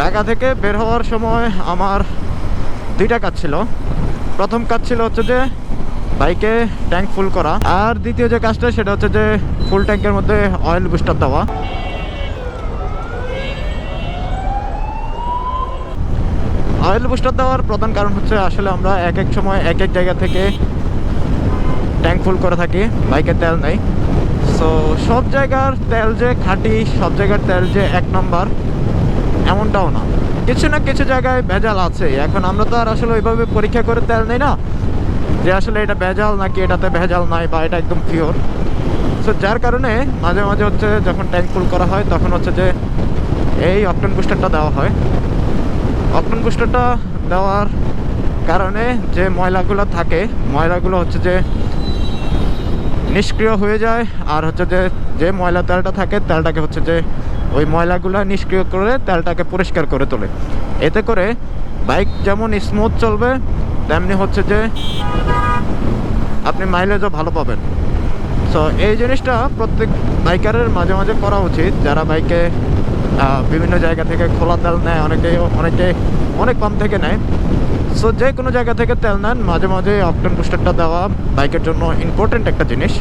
ঢাকা থেকে বের হওয়ার সময় আমার দুইটা কাজ ছিল। প্রথম কাজ ছিল হচ্ছে যে বাইকে ট্যাঙ্ক ফুল করা। আর দ্বিতীয় যে কাজটা, সেটা হচ্ছে যে ফুল ট্যাঙ্কের মধ্যে অয়েল বুস্টার দেওয়া। অয়েল বুস্টার দেওয়ার প্রধান কারণ হচ্ছে আসলে আমরা এক এক সময় এক এক জায়গা থেকে ট্যাঙ্ক ফুল করে থাকি, বাইকে তেল নেই। সো সব জায়গার তেল যে খাঁটি, সব জায়গার তেল যে এক নম্বর। এমনটাও না। কিছু না কিছু জায়গায় ভেজাল আছে। এখন আমরা তো আর আসলে ওইভাবে পরীক্ষা করে তেল নেই না যে আসলে এটা ভেজাল নাকি এটাতে ভেজাল নাই বা এটা একদম পিওর সো যার কারণে মাঝে মাঝে হচ্ছে যখন ট্যাঙ্ক ফুল করা হয়, তখন হচ্ছে যে এই অপটন বুস্টারটা দেওয়া হয়। অপটন বুস্টারটা দেওয়ার কারণে যে ময়লাগুলো থাকে, ময়লাগুলো হচ্ছে যে নিষ্ক্রিয় হয়ে যায়। আর হচ্ছে যে যে ময়লা তেলটা থাকে, তেলটাকে হচ্ছে যে, ওই ময়লাগুলো নিষ্ক্রিয় করে তেলটাকে পরিষ্কার করে তোলে। এতে করে বাইক যেমন স্মুথ চলবে, তেমনি হচ্ছে যে আপনি মাইলেজও ভালো পাবেন। সো এই জিনিসটা প্রত্যেক বাইকারের মাঝে মাঝে করা উচিত। যারা বাইকে বিভিন্ন জায়গা থেকে খোলা তেল নেয়, অনেকে অনেকে অনেক কম থেকে নেয়। সো যে কোনো জায়গা থেকে তেল নেন, মাঝে মাঝে অপটেন বুস্টারটা দেওয়া বাইকের জন্য ইম্পর্টেন্ট একটা জিনিস।